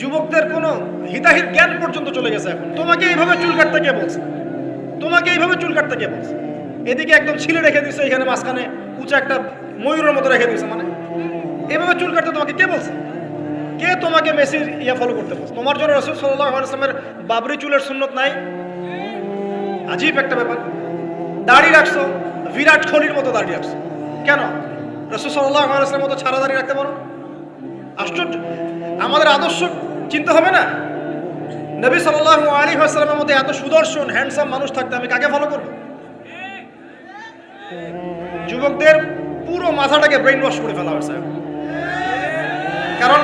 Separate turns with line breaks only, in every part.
যুবকদের কোনো হিতাহিত জ্ঞান পর্যন্ত চলে গেছে এখন। তোমাকে এইভাবে চুল কাটতে কে বলছে? তোমাকে এইভাবে চুল কাটতে কে বলছে? এদিকে একদম ছিলে রেখে দিছে, এখানে মাঝখানে উঁচা একটা ময়ূরের মতো রেখে দিছে মানে? এভাবে চুল কাটতে তোমাকে কে বলছে? কে তোমাকে মেসির ইয়া ফলো করতে বলছে? তোমার জন্য রসুল সাল্লাহ ইসলামের বাবরি চুলের সুন্নত নাই? আজীব একটা ব্যাপার। দাড়ি রাখছো, বিরাট কোহলির মতো দাড়ি রাখছো। কেন? রসুল সাল্লাহ মতো ছাড়া দাড়ি রাখতে পারো? আশ্চর্য। আমাদের আদর্শ চিন্তা হবে না। নবী সাল্লাহ আলী আসসালামের মধ্যে এত সুদর্শন হ্যান্ডসাম মানুষ থাকতে আমি কাকে ফলো করব? যুবকদের পুরো মাথাটাকে ব্রেন ওয়াশ করে ফেলা হয়েছে। কারণ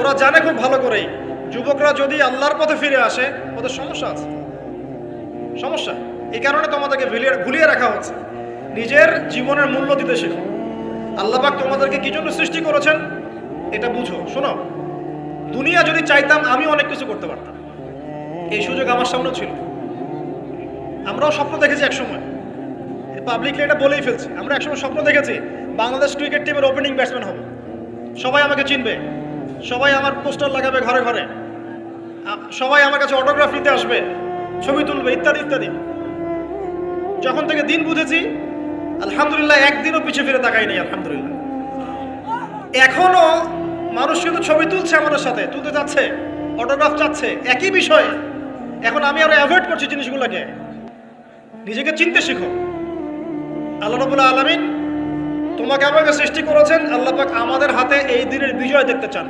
ওরা জানে খুব ভালো করেই, যুবকরা যদি আল্লাহর পথে ফিরে আসে, ওদের সমস্যা আছে। সমস্যা। এই কারণে তোমাদেরকে ভুলিয়ে ভুলিয়ে রাখা হচ্ছে। নিজের জীবনের মূল্য দিতে শেখো। আল্লাহবাক তোমাদেরকে কি জন্য সৃষ্টি করেছেন? এটা বুঝো। শোনো দুনিয়া যদি চাইতাম আমি অনেক কিছু করতে পারতাম। এই সুযোগ আমার সামনে ছিল। আমরাও স্বপ্ন দেখেছি একসময়। পাবলিকলি এটা বলেই ফেলছি। আমরা একসময় স্বপ্ন দেখেছি, বাংলাদেশ ক্রিকেট টিমের ওপেনিং ব্যাটসম্যান হব। সবাই আমাকে চিনবে। সবাই আমার পোস্টার লাগাবে ঘরে ঘরে। সবাই আমার কাছে অটোগ্রাফ নিতে আসবে, ছবি তুলবে, ইত্যাদি ইত্যাদি। যখন থেকে দিন বুঝেছি, আলহামদুলিল্লাহ একদিনও পিছিয়ে ফিরে তাকাই নেই আলহামদুলিল্লাহ। এখনও মানুষ কিন্তু ছবি তুলছে আমাদের সাথে, তুলতে যাচ্ছে অটোগ্রাফ চাচ্ছে, একই বিষয়। এখন আমি আরও অ্যাভয়েড করছি জিনিসগুলোকে নিজেকে চিনতে শিখো। আল্লাহ রবুল্লাহ আলমিন তোমাকে আমাকে সৃষ্টি করেছেন, আল্লাহ পাক আমাদের হাতে এই দিনের বিজয় দেখতে চান।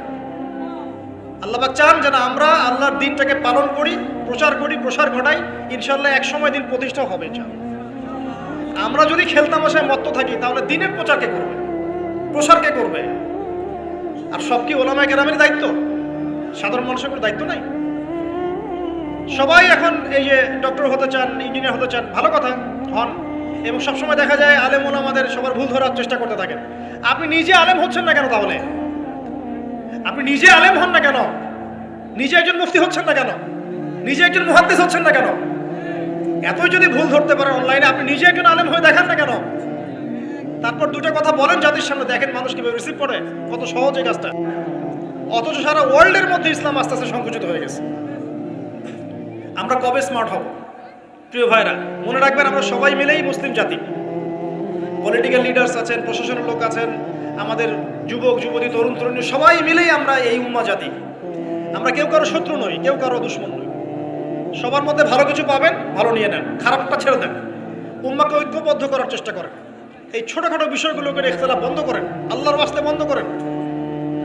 আল্লাহ পাক চান যেন আমরা আল্লাহর দিনটাকে পালন করি, প্রচার করি, প্রসার ঘটাই ইনশাল্লাহ এক সময় দিন প্রতিষ্ঠা হবে ইনশাল্লাহ আমরা যদি খেলতামাশায় মত্ত থাকি, তাহলে দিনের প্রচার কে করবে? প্রসার কে করবে? আর সব কি ওলামায় কেরামের দায়িত্ব? সাধারণ মানুষের কোনো দায়িত্ব নাই? সবাই এখন এই যে ডক্টর হতে চান ইঞ্জিনিয়ার হতে চান, ভালো কথা হন। এবং সবসময় দেখা যায় আলেম আমাদের সবার ভুল ধরার চেষ্টা করতে থাকেন। আপনি নিজে আলেম হচ্ছেন না কেন তাহলে? আপনি নিজে আলেম হন না কেন? নিজে একজন মুফতি হচ্ছেন না কেন? নিজে একজন মুহাদ্দিস হচ্ছেন না কেন? এতই যদি ভুল ধরতে পারেন অনলাইনে আপনি নিজে একজন আলেম হয়ে দেখান না কেন? তারপর দুটো কথা বলেন, জাতির সামনে দেখেন মানুষ কীভাবে রিসিভ করে। কত সহজ এই কাজটা। অথচ সারা ওয়ার্ল্ডের মধ্যে ইসলাম আস্তে আস্তে সংকুচিত হয়ে গেছে। আমরা কবে স্মার্ট হব? প্রিয় ভাইরা, মনে রাখবেন আমরা সবাই মিলেই মুসলিম জাতি। পলিটিক্যাল লিডার্স আছেন, প্রশাসনের লোক আছেন, আমাদের যুবক, যুবতী, তরুণ, তরুণী, সবাই মিলেই আমরা এই উম্মা জাতি। আমরা কেউ কারও শত্রু নই, কেউ কারও দুশ্মন নই। সবার মধ্যে ভালো কিছু পাবেন, ভালো নিয়ে নেন, খারাপটা ছেড়ে দেন। উম্মাকে ঐক্যবদ্ধ করার চেষ্টা করেন। এই ছোটখাটো বিষয়গুলোকে ইখতলাফ বন্ধ করেন, আল্লাহর বাস্তে বন্ধ করেন,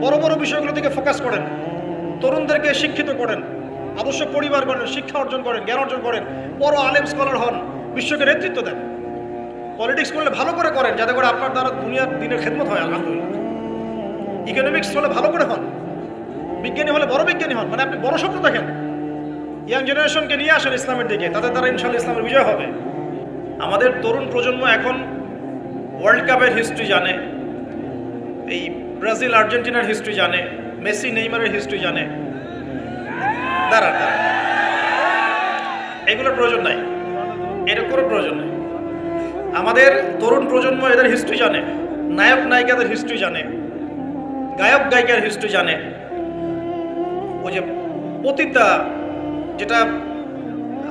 বড় বড় বিষয়গুলো থেকে ফোকাস করেন, তরুণদেরকে শিক্ষিত করেন, আদর্শ পরিবার করেন, শিক্ষা অর্জন করেন, জ্ঞান অর্জন করেন, বড় আলেম স্কলার হন, বিশ্বকে নেতৃত্ব দেন। পলিটিক্স করলে ভালো করে করেন, যাতে করে আপনার দ্বারা দুনিয়ার দিনের খেদমত হয়, আলহামদুলিল্লাহ। ইকোনমিক্স হলে ভালো করে হন, বিজ্ঞানী হলে বড় বিজ্ঞানী হন মানে আপনি বড় স্বপ্ন দেখেন। ইয়াং জেনারেশনকে নিয়ে আসেন ইসলামের দিকে, তাদের দ্বারা ইনশাল্লাহ ইসলামের বিজয় হবে। আমাদের তরুণ প্রজন্ম এখন ওয়ার্ল্ড কাপের হিস্ট্রি জানে, এই ব্রাজিল আর্জেন্টিনার হিস্ট্রি জানে মেসি নেইমারের হিস্ট্রি জানে। দাঁড়ান দাঁড়ান এগুলোর প্রয়োজন নাই। এর কোনো প্রয়োজন নেই। আমাদের তরুণ প্রজন্ম এদের হিস্ট্রি জানে, নায়ক, নায়িকাদের হিস্ট্রি জানে, গায়ক, গায়িকার হিস্ট্রি জানে। ওই যে পতিতা যেটা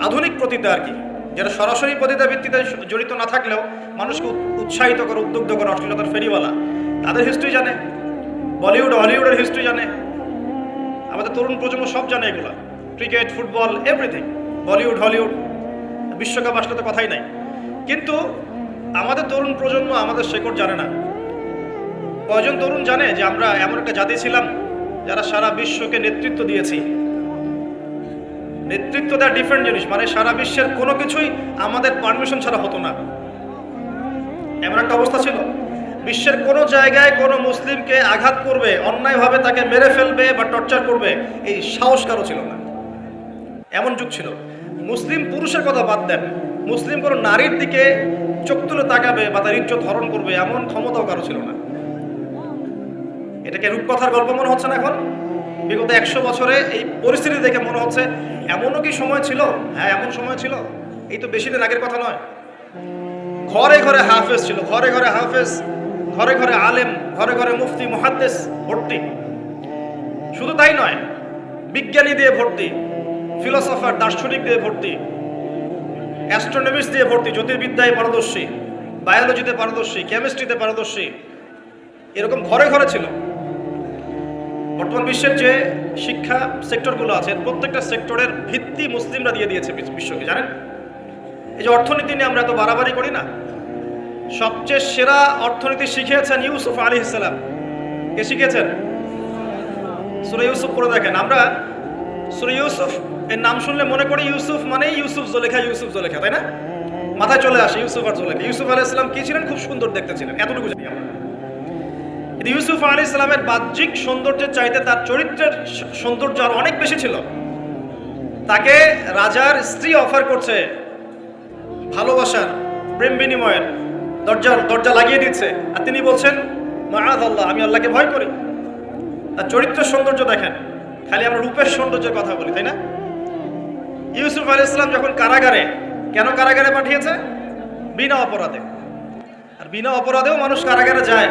আধুনিক পতিতা আর কি। যেটা সরাসরি পতিতা ভিত্তিতে জড়িত না থাকলেও মানুষকে উৎসাহিত করে উদ্বুদ্ধ করে অশ্লীলতার ফেরিওয়ালা। তাদের হিস্ট্রি জানে, বলিউড, হলিউডের হিস্ট্রি জানে। আমাদের তরুণ প্রজন্ম সব জানে এগুলো। Cricket, football everything Bollywood, Hollywood, বিশ্বকাপ আসলে তো কথাই নাই। কিন্তু আমাদের তরুণ প্রজন্ম আমাদের শেকড় জানে না। কয়জন তরুণ জানে যে আমরা এমন একটা জাতি ছিলাম, যারা সারা বিশ্বকে নেতৃত্ব দিয়েছি। নেতৃত্ব দেওয়া ডিফারেন্ট জিনিস। মানে সারা বিশ্বের কোনো কিছুই আমাদের পারমিশন ছাড়া হতো না। এমন একটা অবস্থা ছিল। বিশ্বের কোনো জায়গায় কোনো মুসলিমকে আঘাত করবে, অন্যায়ভাবে তাকে মেরে ফেলবে বা টর্চার করবে, এই সাহস কারও ছিল না। এমন যুগ ছিল। মুসলিম পুরুষের কথা বাদ দেন। মুসলিম কোনো নারীর দিকে চোখ তুলে তাকাবে বা তার ইজ্জত হরণ করবে, এমন ক্ষমতাও কারও ছিল না। এটাকে রূপকথার গল্প মনে হচ্ছে না এখন? বিগত একশো বছরে এই পরিস্থিতি দেখে মনে হচ্ছে, এমনও কি সময় ছিল? হ্যাঁ এমন সময় ছিল। এই তো বেশি দিন আগের কথা নয়। ঘরে ঘরে হাফেজ ছিল, ঘরে ঘরে হাফেজ, ঘরে ঘরে আলেম, ঘরে ঘরে মুফতি, মুহাদ্দেস ভর্তি। শুধু তাই নয়, বিজ্ঞানী দিয়ে ভর্তি, ফিলোসফার, দার্শনিক দিয়ে ভর্তি অ্যাস্ট্রোনমিক্স দিয়ে ভর্তি, জ্যোতির্বিদ্যায় পারদর্শী, বায়োলজিতে পারদর্শী, কেমিস্ট্রিতে পারদর্শী, এরকম ঘরে ঘরে ছিল। বর্তমান বিশ্বের যে শিক্ষা সেক্টরগুলো আছে, প্রত্যেকটা সেক্টরের ভিত্তি মুসলিমরা দিয়ে দিয়েছে বিশ্বকে, জানেন? এই যে অর্থনীতি নিয়ে আমরা এত বাড়াবাড়ি করি না। সবচেয়ে সেরা অর্থনীতি শিখিয়েছেন ইউসুফ আলী ইসলাম। কে শিখিয়েছেন? সুরে ইউসুফ করে দেখেন। আমরা সুরে ইউসুফ, এর নাম শুনলে মনে করি ইউসুফ মানে ইউসুফ জলেখা ইউসুফ জলেখা, তাই না? মাথায় চলে আসে ইউসুফ আর জলেখা। ইউসুফ আলী ইসলাম কি ছিলেন? খুব সুন্দর দেখতে ছিলেন, এতটুকু জানি আমরা। ইউসুফ আলী ইসলামের বাহ্যিক সৌন্দর্যের চাইতে তার চরিত্রের সৌন্দর্য আর অনেক বেশি ছিল। তাকে রাজার স্ত্রী অফার করছে, ভালোবাসার, প্রেম বিনিময়ের, দরজা দরজা লাগিয়ে দিচ্ছে। আর তিনি বলছেন মাহাদ আল্লাহ আমি আল্লাহকে ভয় করি। আর চরিত্রের সৌন্দর্য দেখেন, খালি আমরা রূপের সৌন্দর্যের কথা বলি, তাই না? ইউসুফ আলী ইসলাম যখন কারাগারে, কেন কারাগারে পাঠিয়েছে? বিনা অপরাধে। আর বিনা অপরাধেও মানুষ কারাগারে যায়।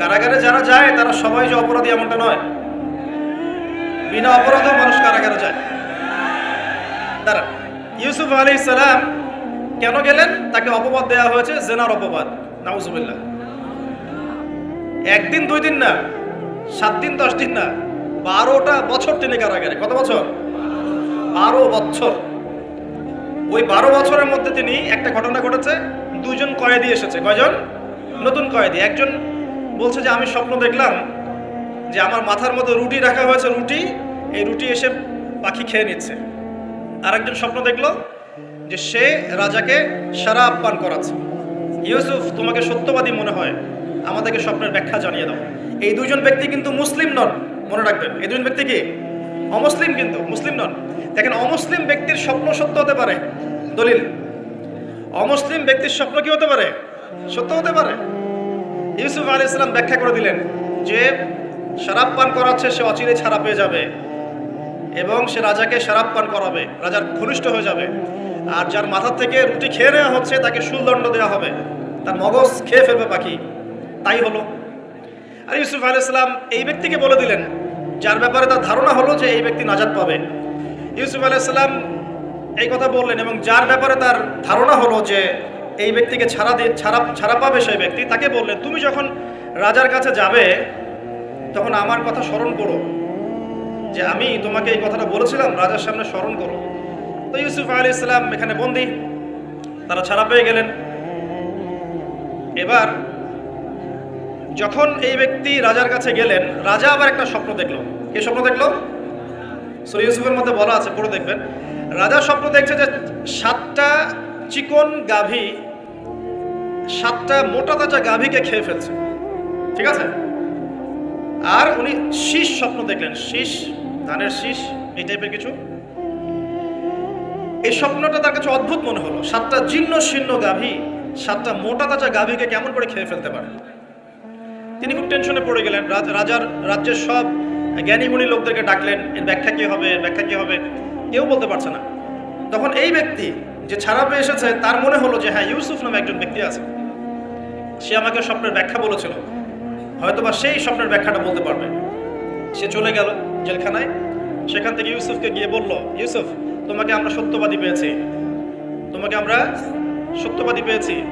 কারাগারে যারা যায়, তারা সবাই যে অপরাধী এমনটা নয়। বিনা অপরাধেও মানুষ কারাগারে যায়। তারা ইউসুফ আলী ইসলাম কেন গেলেন? তাকে অপবাদ দেওয়া হয়েছে, জেনার অপবাদ। নাউজুবিল্লাহ। একদিন, দুই দিন না, সাত দিন, দশ দিন না, বারোটা বছর তিনি কারাগারে। কত বছর? বারো বছর। ওই বারো বছরের মধ্যে তিনি একটা ঘটনা ঘটেছে দুজন কয়েদি এসেছে। কয়জন? নতুন কয়েদি। একজন বলছে যে, আমি স্বপ্ন দেখলাম যে আমার মাথার মধ্যে রুটি রাখা হয়েছে, রুটি। এই রুটি এসে পাখি খেয়ে নিচ্ছে। আরেকজন স্বপ্ন দেখল যে সে রাজাকে সারা পান করাচ্ছে। ইউসুফ, তোমাকে সত্যবাদী মনে হয়। আমাদেরকে স্বপ্নের ব্যাখ্যা জানিয়ে দাও। এই দুজন ব্যক্তি কিন্তু মুসলিম নন, মনে রাখবেন। এই দুজন ব্যক্তি কি? অমুসলিম কিন্তু, মুসলিম নন। দেখেন, অমুসলিম ব্যক্তির স্বপ্ন সত্য হতে পারে। দলিল, অমুসলিম ব্যক্তির স্বপ্ন কি হতে পারে? সত্য হতে পারে। ইউসুফ আলী ইসলাম ব্যাখ্যা করে দিলেন যে, শরাব পান করাচ্ছে, সে অচিরে ছাড়া পেয়ে যাবে এবং সে রাজাকে শরাব পান করাবে, রাজার ঘনিষ্ঠ হয়ে যাবে। আর যার মাথা থেকে রুটি খেয়ে নেওয়া হচ্ছে, তাকে সুলদণ্ড দেওয়া হবে। তার মগজ খেয়ে ফেলবে পাখি। তাই হলো। আর ইউসুফ আলী ইসলাম এই ব্যক্তিকে বলে দিলেন, যার ব্যাপারে তার ধারণা হলো যে এই ব্যক্তি নাজাদ পাবে। ইউসুফ আলী ইসলাম এই কথা বললেন এবং যার ব্যাপারে তার ধারণা হলো যে এই ব্যক্তিকে ছাড়া দিয়ে ছাড়া ছাড়া পাবে সেই ব্যক্তি? তাকে বললেন, তুমি যখন রাজার কাছে যাবে, তখন আমার কথা স্মরণ করো। যে আমি তোমাকে এই কথাটা বলেছিলাম, রাজার সামনে স্মরণ করো। তো ইউসুফ আলী ইসলাম এখানে বন্দি। তারা ছাড়া পেয়ে গেলেন। এবার যখন এই ব্যক্তি রাজার কাছে গেলেন, রাজা আবার একটা স্বপ্ন দেখল। কি স্বপ্ন দেখল? সুরে ইউসুফের মধ্যে বলা আছে, পড়ে দেখবেন। রাজা স্বপ্ন দেখছে যে সাতটা চিকন গাভী সাতটা মোটা তাজা গাভীকে খেয়ে ফেলছে। ঠিক আছে? আর উনি শীষ স্বপ্ন দেখলেন। শীষ, ধানের শীষ, এই টাইপের কিছু। এই স্বপ্নটা তার কাছে অদ্ভুত মনে হলো। সাতটা জীর্ণ শীর্ণ গাভী সাতটা মোটা তাজা গাভীকে কেমন করে খেয়ে ফেলতে পারে? তিনি খুব টেনশনে পড়ে গেলেন। রাজ- রাজার, রাজ্যের সব জ্ঞানীগুণী লোকদেরকে ডাকলেন, এর ব্যাখ্যা কি হবে? এর ব্যাখ্যা কি হবে? কেউ বলতে পারছে না। তখন এই ব্যক্তি যে ছাড়া পেয়ে এসেছে, তার মনে হলো যে হ্যাঁ ইউসুফ নামে একজন ব্যক্তি আছে। সে আমাকে স্বপ্নের ব্যাখ্যা বলেছিল। হয়তোবা সেই স্বপ্নের ব্যাখ্যাটা বলতে পারবে। সে চলে গেল জেলখানায়। সেখান থেকে ইউসুফকে গিয়ে বলল, ইউসুফ, তোমাকে আমরা সত্যবাদী পেয়েছি। তোমাকে আমরা সত্যবাদী পেয়েছি।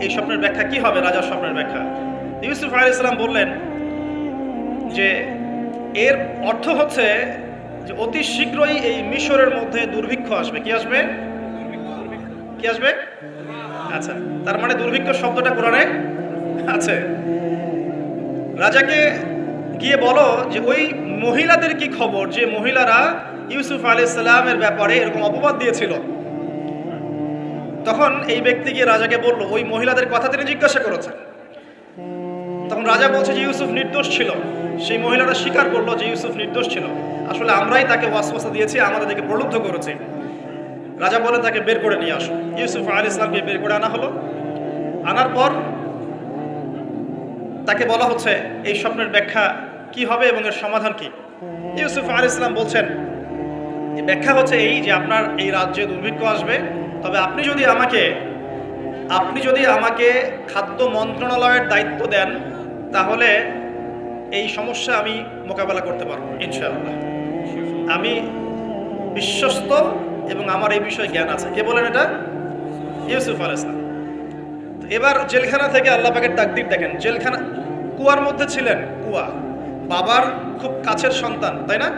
এই স্বপ্নের ব্যাখ্যা কি হবে? রাজার স্বপ্নের ব্যাখ্যা। ইউসুফ আলী ইসলাম বললেন যে, এর অর্থ হচ্ছে যে অতি শীঘ্রই এই মিশরের মধ্যে দুর্ভিক্ষ আসবে। কি আসবে? কি আসবে? আচ্ছা তার মানে দুর্ভিক্ষ শব্দটা কোরআনে আছে। রাজাকে গিয়ে বলো যে ওই মহিলাদের কি খবর? যে মহিলারা ইউসুফ আলী ইসলামের ব্যাপারে এরকম অপবাদ দিয়েছিল। তখন এই ব্যক্তি গিয়ে রাজাকে বলল, ওই মহিলাদের কথা তিনি জিজ্ঞাসা করেছেন। তখন রাজা বলছে যে ইউসুফ নির্দোষ ছিল। সেই মহিলারা স্বীকার করল যে ইউসুফ নির্দোষ ছিল। আসলে আমরাই তাকে ওয়াসওয়াসা দিয়েছি, আমাদের তাকে প্রলুব্ধ করেছি। রাজা বলে, তাকে বের করে নিয়ে আসো। ইউসুফ আলী ইসলামকে বের করে আনা হলো। আনার পর তাকে বলা হচ্ছে, এই স্বপ্নের ব্যাখ্যা কি হবে এবং এর সমাধান কি? ইউসুফ আল ইসলাম বলছেন ব্যাখ্যা হচ্ছে এই যে আপনার এই রাজ্যে দুর্ভিক্ষ আসবে, তবে আপনি যদি আমাকে, আপনি যদি আমাকে খাদ্য মন্ত্রণালয়ের দায়িত্ব দেন, তাহলে এই সমস্যা আমি মোকাবেলা করতে পারব, ইনশাআল্লাহ। আমি বিশ্বস্ত এবং আমার এই বিষয়ে জ্ঞান আছে। কে বলেন এটা? ইউসুফ আল ইসলাম এবার জেলখানা থেকে আল্লাহ পাকের তাকদির দেখেন। জেলখানা কুয়ার মধ্যে ছিলেন কুয়া। বাবার খুব কাছের সন্তান, তাই না?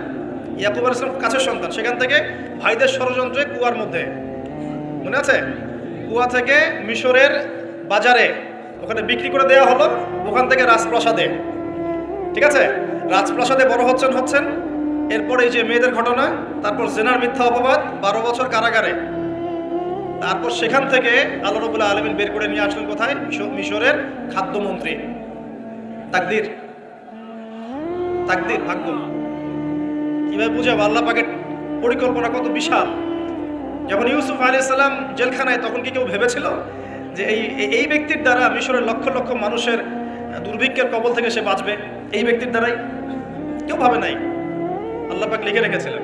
ইয়াকুব ইসলাম কাছের সন্তান। সেখান থেকে ভাইদের ষড়যন্ত্রে কুয়ার মধ্যে। মনে আছে? কুয়া থেকে মিশরের বাজারে ওখানে বিক্রি করে দেওয়া হলো, ওখান থেকে রাজপ্রাসাদে। ঠিক আছে? রাজপ্রাসাদে বড় হচ্ছেন হচ্ছেন। এরপর এই যে মেয়েদের ঘটনা, তারপর জেনার মিথ্যা অপবাদ, বারো বছর কারাগারে। তারপর সেখান থেকে আল্লাহ রবুল্লাহ আলমিন বের করে নিয়ে আসলেন কোথায়? মিশরের খাদ্যমন্ত্রী। তাকদির। তাকদির ভাগ্য। কীভাবে বুঝাবো? আল্লাহ পাকের পরিকল্পনা কত বিশাল। যখন ইউসুফ আলী সাল্লাম জেলখানায়, তখন কি কেউ ভেবেছিল যে এই এই- ব্যক্তির দ্বারা মিশরের লক্ষ লক্ষ মানুষের দুর্ভিক্ষের কবল থেকে সে বাঁচবে? এই ব্যক্তির দ্বারাই? কেউ ভাবে নাই। আল্লাহ পাক লিখে রেখেছিলেন।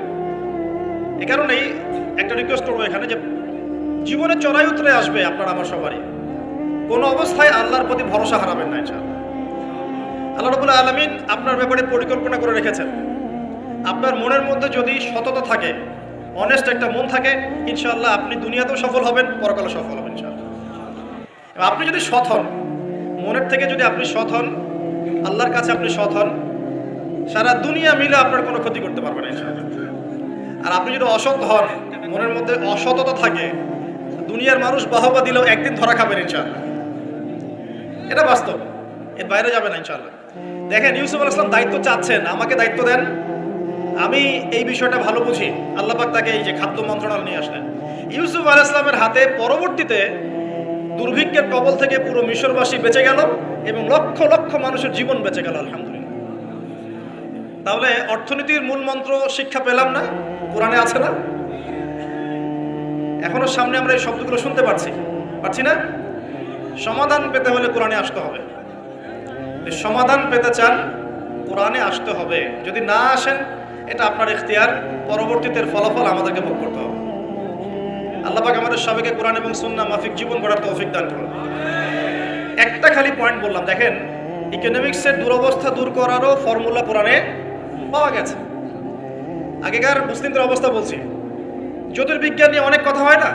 এ কারণেই একটা রিকোয়েস্ট করব এখানে যে জীবনে চড়াই উতরে আসবে আপনার আমার সবারই। কোনো অবস্থায় আল্লাহর প্রতি ভরসা হারাবেন না ইনশাআল্লাহ। আল্লাহ রবুল্লাহ আলমিন আপনার ব্যাপারে পরিকল্পনা করে রেখেছেন। আপনার মনের মধ্যে যদি সততা থাকে অনেস্ট একটা মন থাকে, ইনশাআল্লাহ আপনি দুনিয়াতেও সফল হবেন পরকালে সফল হবেন ইনশাআল্লাহ। আপনি যদি সৎ হন, মনের থেকে যদি আপনি সৎ হন, আল্লাহর কাছে আপনি সৎ হন, সারা দুনিয়া মিলে আপনার কোনো ক্ষতি করতে পারবে না আর আপনি যদি অসৎ হন, মনের মধ্যে অসততা থাকে দুনিয়ার মানুষ বাহবা দিলেও একদিন ধরা খাবেন ইনশাআল্লাহ। এটা বাস্তব। এর বাইরে যাবে না ইনশাআল্লাহ। দেখেন, ইউসুফ আল ইসলাম দায়িত্ব চাচ্ছেন, আমাকে দায়িত্ব দেন। আমি এই বিষয়টা ভালো বুঝি। আল্লাহ পাক তাকে এই যে খাদ্য মন্ত্রণালয় নিয়ে আসলেন। ইউসুফ আল ইসলামের হাতে পরবর্তীতে দুর্ভিক্ষের কবল থেকে পুরো মিশরবাসী বেঁচে গেল এবং লক্ষ লক্ষ মানুষের জীবন বেঁচে গেল, আলহামদুলিল্লাহ। তাহলে অর্থনীতির মূল মন্ত্র শিক্ষা পেলাম না, কোরআনে আছে না? এখনও সামনে আমরা এই শব্দগুলো শুনতে পারছি পাচ্ছি না? সমাধান পেতে হলে কোরআনে আসতে হবে। সমাধান পেতে চান, কোরআনে আসতে হবে। যদি না আসেন, এটা আপনার ইখতিয়ার। পরবর্তীতে ফলাফল আমাদেরকে ভোগ করতে হবে। আল্লাহ পাক আমাদের সবাইকে কোরআন এবং সুন্না মাফিক জীবন গড়ার তৌফিক দান করুন। একটা খালি পয়েন্ট বললাম, দেখেন ইকোনমিক্সের দুরবস্থা দূর করারও ফর্মুলা কোরআনে পাওয়া গেছে। আগেকার মুসলিমদের অবস্থা বলছি। জ্যোতির্বিজ্ঞান নিয়ে অনেক কথা হয় না?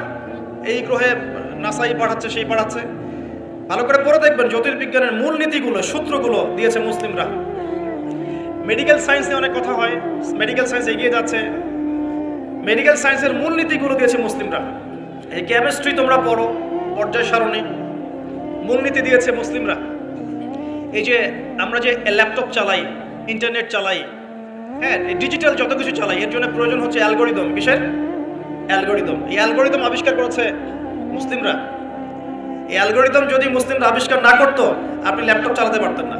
এই গ্রহে নাসাই পাঠাচ্ছে, সেই পাঠাচ্ছে। ভালো করে পড়ে দেখবেন জ্যোতির্বিজ্ঞানের মূল নীতিগুলো, সূত্রগুলো দিয়েছে মুসলিমরা। মেডিকেল সায়েন্স নিয়ে অনেক কথা হয় মেডিকেল সায়েন্স এগিয়ে যাচ্ছে। মেডিকেল সায়েন্সের মূল নীতিগুলো দিয়েছে মুসলিমরা। এই কেমিস্ট্রি তোমরা পড়ো, পর্যায় সারণী। মূলনীতি দিয়েছে মুসলিমরা। এই যে আমরা যে ল্যাপটপ চালাই ইন্টারনেট চালাই হ্যাঁ ডিজিটাল যত কিছু চালাই, এর জন্য প্রয়োজন হচ্ছে অ্যালগোরিদম কিসের? অ্যালগোরিদম এই অ্যালগোরিদম আবিষ্কার করেছে মুসলিমরা। এই অ্যালগোরিদম যদি মুসলিমরা আবিষ্কার না করতো, আপনি ল্যাপটপ চালাতে পারতেন না।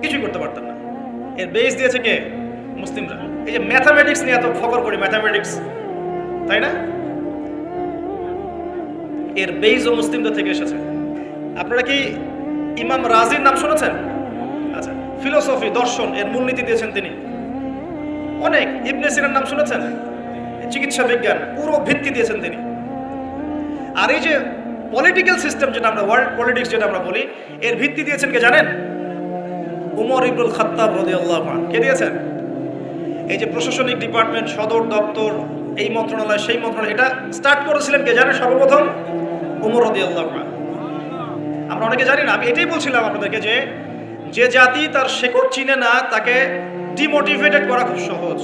কিছুই করতে পারতেন না। এর বেস দিয়েছে কে? মুসলিমরা। এই যে ম্যাথামেটিক্স নিয়ে এত ফকর করি ম্যাথামেটিক্স তাই না? এর বেইজও মুসলিমদের থেকে এসেছে। আপনারা কি ইমাম রাজির নাম শুনেছেন? আচ্ছা ফিলোসফি দর্শন, এর মূলনীতি দিয়েছেন তিনি। অনেক। ইবনে সিনার নাম শুনেছেন? চিকিৎসা বিজ্ঞান, পুরো ভিত্তি দিয়েছেন তিনি। আর এই যে পলিটিক্যাল সিস্টেম যেটা আমরা ওয়ার্ল্ড পলিটিক্স যেটা আমরা বলি, এর ভিত্তি দিয়েছেন কে জানেন? উমর ইবনুল খাত্তাব রাদিয়াল্লাহু কে দিয়েছেন? এই যে প্রশাসনিক ডিপার্টমেন্ট সদর দপ্তর, এই মন্ত্রণালয়, সেই মন্ত্রণালয়, এটা স্টার্ট করেছিলেন কে জানেন সর্বপ্রথম? উমর রাদিয়াল্লাহু আমরা অনেকে জানি না, আমি এটাই বলছিলাম আপনাদেরকে যে যে জাতি তার শেকড় চিনে না, তাকে ডিমোটিভেটেড করা খুব সহজ।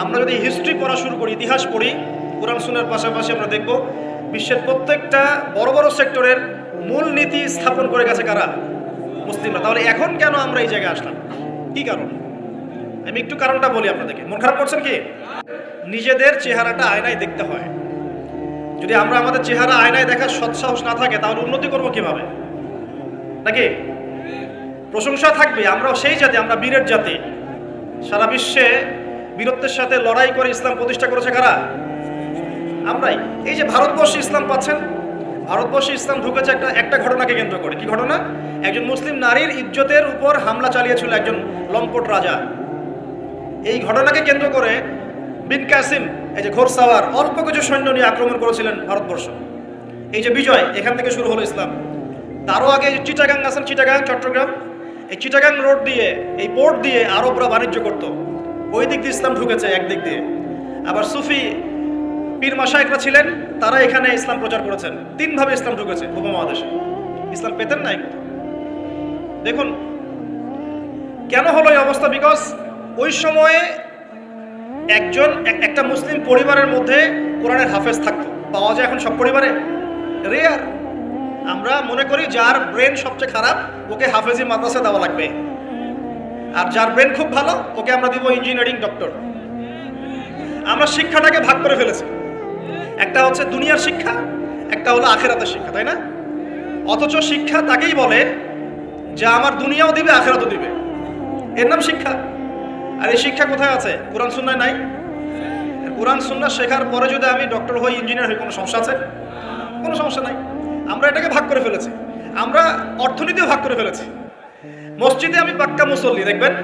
আমরা যদি হিস্ট্রি পড়া শুরু করি, ইতিহাস পড়ি, কোরআন সুনার পাশাপাশি আমরা দেখব বিশ্বের প্রত্যেকটা বড় বড় সেক্টরের মূল নীতি স্থাপন করে গেছে কারা? মুসলিমরা। তাহলে এখন কেন আমরা এই জায়গায় আসলাম? কি কারণ? আমি একটু কারণটা বলি আপনাদেরকে। মন খারাপ করছেন কি? নিজেদের চেহারাটা আয়নায় দেখতে হয়। যদি আমরা আমাদের চেহারা আয়নায় দেখার সৎসাহস না থাকে, তাহলে উন্নতি করব কীভাবে? নাকি? প্রশংসা থাকবে, আমরাও সেই জাতি, আমরা বীরের জাতি। সারা বিশ্বে বীরত্বের সাথে লড়াই করে ইসলাম প্রতিষ্ঠা করেছে কারা? আমরাই। এই যে ভারতবর্ষে ইসলাম পাচ্ছেন, ভারতবর্ষে ইসলাম ঢুকেছে একটা একটা ঘটনাকে কেন্দ্র করে। কি ঘটনা? একজন মুসলিম নারীর ইজ্জতের উপর হামলা চালিয়েছিল একজন লম্পট রাজা। এই ঘটনাকে কেন্দ্র করে বিন কাসিম, এই যে ঘোরসাওয়ার অল্প কিছু সৈন্য নিয়ে আক্রমণ করেছিলেন ভারতবর্ষ। এই যে বিজয়, এখান থেকে শুরু হলো ইসলাম। তারও আগে চিটাগাং, আছেন চিটাগাং, চট্টগ্রাম? এই চিটাগাং রোড দিয়ে, এই পোর্ট দিয়ে আরবরা বাণিজ্য করত। ওই দিক দিয়ে ইসলাম ঢুকেছে একদিক দিয়ে। আবার সুফি পীর মাসায়করা ছিলেন, তারা এখানে ইসলাম প্রচার করেছেন। তিনভাবে ইসলাম ঢুকেছে উপমহাদেশে ইসলাম পেতেন নাই। দেখুন, কেন হলো এই অবস্থা? বিকজ ওই সময়ে একজন একটা মুসলিম পরিবারের মধ্যে কোরআনের হাফেজ থাকতো। পাওয়া যায় এখন সব পরিবারে। রেয়ার আমরা মনে করি যার ব্রেন সবচেয়ে খারাপ, ওকে হাফেজি মাদ্রাসা দেওয়া লাগবে। আর যার ব্রেন খুব ভালো, ওকে আমরা দিব ইঞ্জিনিয়ারিং ডক্টর আমরা শিক্ষাটাকে ভাগ করে ফেলেছি। একটা হচ্ছে দুনিয়ার শিক্ষা, একটা হলো আখেরাতের শিক্ষা, তাই না? অথচ শিক্ষা তাকেই বলে যে আমার দুনিয়াও দিবে, আখেরাতও দিবে। এর নাম শিক্ষা। আর এই শিক্ষা কোথায় আছে? কোরআন সুন্নায় নাই? কোরআন সুন্না শেখার পরে যদি আমি ডক্টর হই ইঞ্জিনিয়ার হই, কোনো সমস্যা আছে? কোনো সমস্যা নাই। আমরা এটাকে ভাগ করে ফেলেছি। আমরা অর্থনীতিও ভাগ করে ফেলেছি। মসজিদে আমি পাক্কা মুসল্লি, দেখবেন?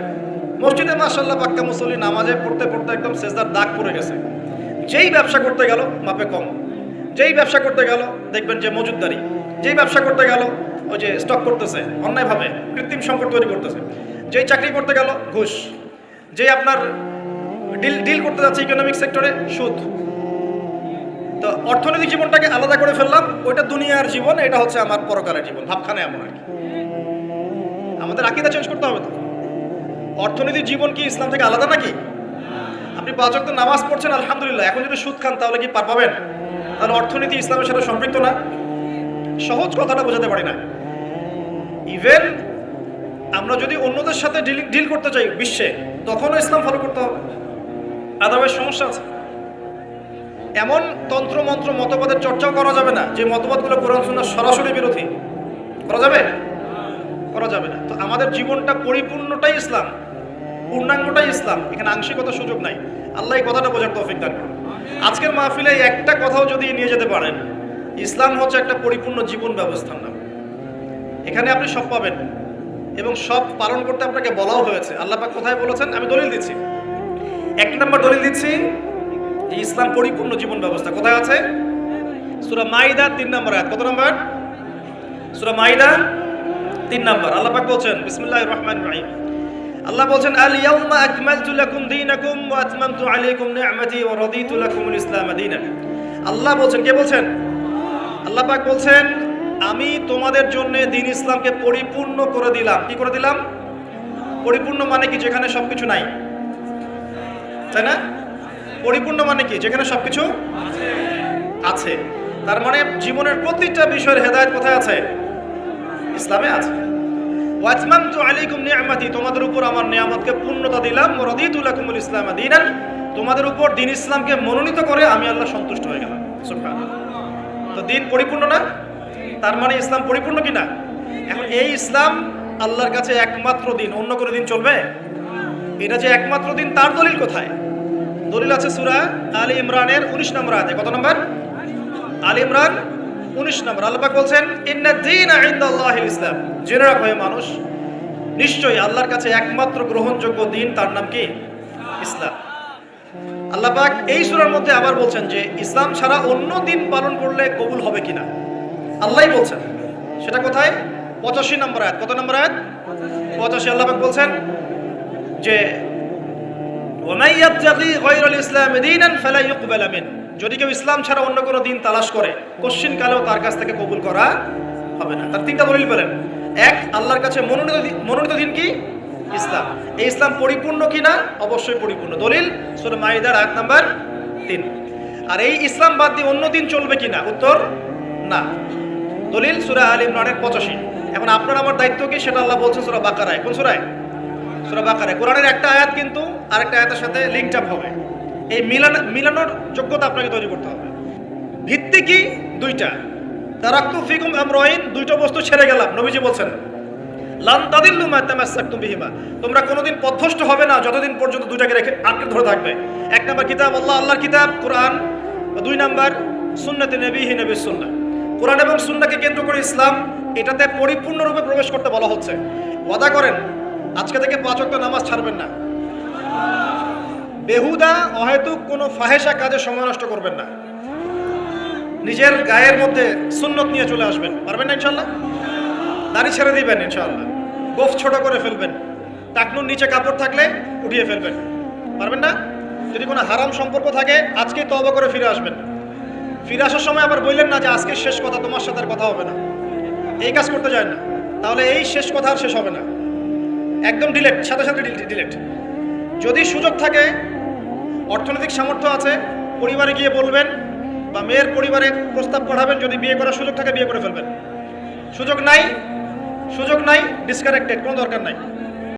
মসজিদে মাসাল্লাহ পাক্কা মুসল্লি, নামাজে পড়তে পড়তে একদম সেজদার দাগ পড়ে গেছে। যেই ব্যবসা করতে গেল, মাপে কম। যেই ব্যবসা করতে গেল, দেখবেন যে মজুদদারি যেই ব্যবসা করতে গেল, ওই যে স্টক করতেছে, অন্যায়ভাবে কৃত্রিম সংকট তৈরি করতেছে। যেই চাকরি করতে গেল, ঘুষ। যেই আপনার ডিল ডিল করতে যাচ্ছে ইকোনমিক সেক্টরে সুদ। তো অর্থনৈতিক জীবনটাকে আলাদা করে ফেললাম, ওইটা দুনিয়ার জীবন, এটা হচ্ছে আমার পরকালের জীবন, ভাবখানে এমন আর কি। আমাদের আকিদা চেঞ্জ করতে হবে তো। অর্থনৈতিক জীবন কি ইসলাম থেকে আলাদা নাকি? আপনি পাঁচ ওয়াক্ত নামাজ পড়ছেন, আলহামদুলিল্লাহ। এখন যদি সুদ খান, তাহলে কি পার পাবেন? তাহলে অর্থনীতি ইসলামের সাথে সম্পৃক্ত না? সহজ কথাটা বোঝাতে পারি না। ইভেন আমরা যদি অন্যদের সাথে ডিল করতে চাই বিশ্বে, তখনও ইসলাম ফলো করতে হবে। আদারওয়াইজ সমস্যা আছে। এমন তন্ত্র মন্ত্র মতবাদের চর্চাও করা যাবে না, যে মতবাদগুলো কোরআন সরাসরি বিরোধী। করা যাবে? করা যাবে না। তো আমাদের জীবনটা পরিপূর্ণটাই ইসলাম, পূর্ণাঙ্গটাই ইসলাম। এখানে আংশিকতার সুযোগ নাই। আল্লাহ এই কথাটা বোঝার তৌফিক দান করুন। আজকের মাহফিলে একটা কথাও যদি নিয়ে যেতে পারেন, ইসলাম হচ্ছে একটা পরিপূর্ণ জীবন ব্যবস্থার নাম। এখানে আপনি সব পাবেন এবং সব পালন করতে আপনাকে বলাও হয়েছে। আল্লাহ পাক কোথায় বলেছেন? আমি দলিল দিচ্ছি। এক নম্বর দলিল দিচ্ছি যে ইসলাম পরিপূর্ণ জীবন ব্যবস্থা কোথায় আছে? সুরা মাইদা তিন নম্বর কত নম্বর? সুরা মাইদা তিন নম্বর, আল্লাহ পাক বলছেন, বিসমিল্লাহির রহমানির রহিম। আল্লাহ বলছেন আল ইয়াউমা আকমালতু লাকুম দীনাকুম ওয়া আতমামতু আলাইকুম নি'মাতি ওয়া রাদিতু লাকুমুল ইসলাম দীনান। আল্লাহ বলছেন, কে বলছেন? আল্লাহ পাক বলছেন, আমি তোমাদের জন্য দিন ইসলামকে পরিপূর্ণ করে দিলাম। কি করে দিলাম? পরিপূর্ণ মানে কি, যেখানে সবকিছু নাই? তাই না? পরিপূর্ণ মানে কি, যেখানে সবকিছু আছে। তার মানে জীবনের প্রতিটা বিষয়ের হেদায়েত কোথায় আছে? ইসলামে আছে। তোমাদের উপর আমার নিয়ামতকে পূর্ণতা দিলাম ওয়া রাদিতু লাকুমুল ইসলাম দীনান। তোমাদের উপর দিন ইসলামকে মনোনীত করে আমি আল্লাহ সন্তুষ্ট হয়ে গেলাম। তো দিন পরিপূর্ণ না? তার মানে ইসলাম পরিপূর্ণ কি না এখন এই ইসলাম আল্লাহর কাছে একমাত্র দিন, অন্য কোনো দিন চলবে? এটা যে একমাত্র দিন, তার দলিল কোথায়? দলিল আছে সুরা আলী ইমরানের 19 নম্বর আয়াতে। কত নম্বর? আলী ইমরান 19 নম্বর আল্লাহ পাক বলছেন ইসলাম। জেনে রাখো হে মানুষ, নিশ্চয়ই আল্লাহর কাছে একমাত্র গ্রহণযোগ্য দিন তার নাম কি? ইসলাম। আল্লাহ পাক এই সূরার মধ্যে আবার বলছেন যে, ইসলাম ছাড়া অন্য দিন পালন করলে কবুল হবে কিনা? আল্লাহই বলছেন। সেটা কোথায়? পঁচাশি নম্বর আয়াত। কত নম্বর আয়াত? পঁচাশি। আল্লাহ পাক বলছেন যে ওমাই ইয়াবতাগি গায়রাল ইসলাম দীনান ফালা ইউকবাল যদি কেউ ইসলাম ছাড়া অন্য কোনো দিন তালাশ করে, কোশ্চিন কালেও তার কাছ থেকে কবুল করা হবে না। তার তিনটা দলিল পেলেন এক, আল্লাহর কাছে মনোনীত মনোনীত দিন কি? ইসলাম। এই ইসলাম পরিপূর্ণ কি না? অবশ্যই পরিপূর্ণ। দলিল, সূরা মাইদার আয়াত নাম্বার তিন। আর এই ইসলাম বাদ দিয়ে অন্য দিন চলবে কি না? উত্তর, না। দলিল, সূরা আল ইমরানের পঁচাশি। এখন আপনার আমার দায়িত্ব কি? সেটা আল্লাহ বলছেন সুরা বাকারায়। কোন সুরায়? সূরা বাকারায়। কোরআনের একটা আয়াত কিন্তু আরেকটা আয়াতের সাথে লিঙ্ক আপ হবে। এই মিলান, মিলানোর যোগ্যতা আপনাকে তৈরি করতে হবে। ভিত্তি কি দুইটা। তারাক্তু ফিকুম আমরাইন, দুইটা বস্তু ছেড়ে গেলাম, নবীজি বলছেন। লান তাদিল্লু মা তামাসসাকতুম বিহিমা। তোমরা কোনোদিন পথভ্রষ্ট হবে না যতদিন পর্যন্ত দুইটাকে রেখে আঁকড়ে ধরে থাকবে। এক নাম্বার কিতাব, আল্লাহ, আল্লাহর কিতাব, কোরআন। দুই নাম্বার সুন্নতে নবীহি, নবীর সুন্নাহ। কোরআন এবং সুন্নাহকে কেন্দ্র করে ইসলাম, এটাতে পরিপূর্ণরূপে প্রবেশ করতে বলা হচ্ছে। ওয়াদা করেন, আজকে থেকে পাঁচ ওয়াক্ত নামাজ ছাড়বেন না। বেহুদা, অহেতুক কোনো ফাহেসা কাজে সময় নষ্ট করবেন না। নিজের গায়ের মধ্যে সুন্নত নিয়ে চলে আসবেন। পারবেন না ইনশাল্লাহ দাড়ি ছেড়ে দিবেন ইনশাল্লাহ গোফ ছোট করে ফেলবেন। টাকনুর নিচে কাপড় থাকলে উঠিয়ে ফেলবেন। পারবেন না? যদি কোনো হারাম সম্পর্ক থাকে আজকেই তবা করে ফিরে আসবেন। ফিরে আসার সময় আবার বললেন না যে, আজকে শেষ কথা, তোমার সাথে আর কথা হবে না। এই কাজ করতে যায় না। তাহলে এই শেষ কথা আর শেষ হবে না। একদম ডিলেট সাথে সাথে ডিলেট যদি সুযোগ থাকে অর্থনৈতিক সামর্থ্য আছে, পরিবারে গিয়ে বলবেন বা মেয়ের পরিবারে প্রস্তাব পাঠাবেন, যদি বিয়ে করার সুযোগ থাকে বিয়ে করে ফেলবেন। সুযোগ নাই সুযোগ নাই ডিসকানেক্টেড কোনো দরকার নাই।